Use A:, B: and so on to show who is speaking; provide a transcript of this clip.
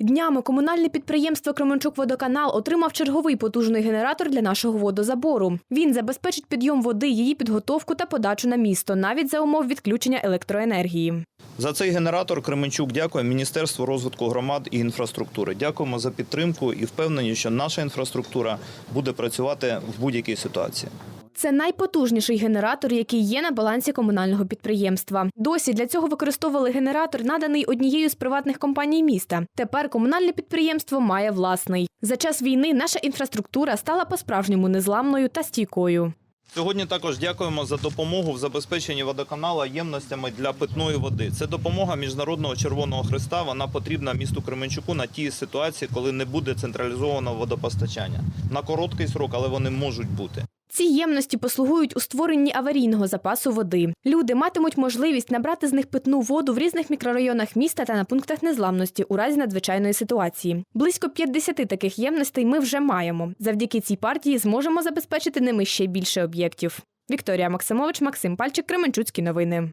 A: Днями комунальне підприємство Кременчук-Водоканал отримав черговий потужний генератор для нашого водозабору. Він забезпечить підйом води, її підготовку та подачу на місто, навіть за умов відключення електроенергії.
B: За цей генератор Кременчук дякує Міністерству розвитку громад і інфраструктури. Дякуємо за підтримку і впевнені, що наша інфраструктура буде працювати в будь-якій ситуації.
A: Це найпотужніший генератор, який є на балансі комунального підприємства. Досі для цього використовували генератор, наданий однією з приватних компаній міста. Тепер комунальне підприємство має власний. За час війни наша інфраструктура стала по-справжньому незламною та стійкою.
B: Сьогодні також дякуємо за допомогу в забезпеченні водоканала ємностями для питної води. Це допомога Міжнародного Червоного Христа. Вона потрібна місту Кременчуку на тій ситуації, коли не буде централізованого водопостачання. На короткий срок, але вони можуть бути.
A: Ці ємності послугують у створенні аварійного запасу води. Люди матимуть можливість набрати з них питну воду в різних мікрорайонах міста та на пунктах незламності у разі надзвичайної ситуації. Близько 50 таких ємностей ми вже маємо. Завдяки цій партії зможемо забезпечити ними ще більше об'єктів. Вікторія Максимович, Максим Пальчик, Кременчуцькі новини.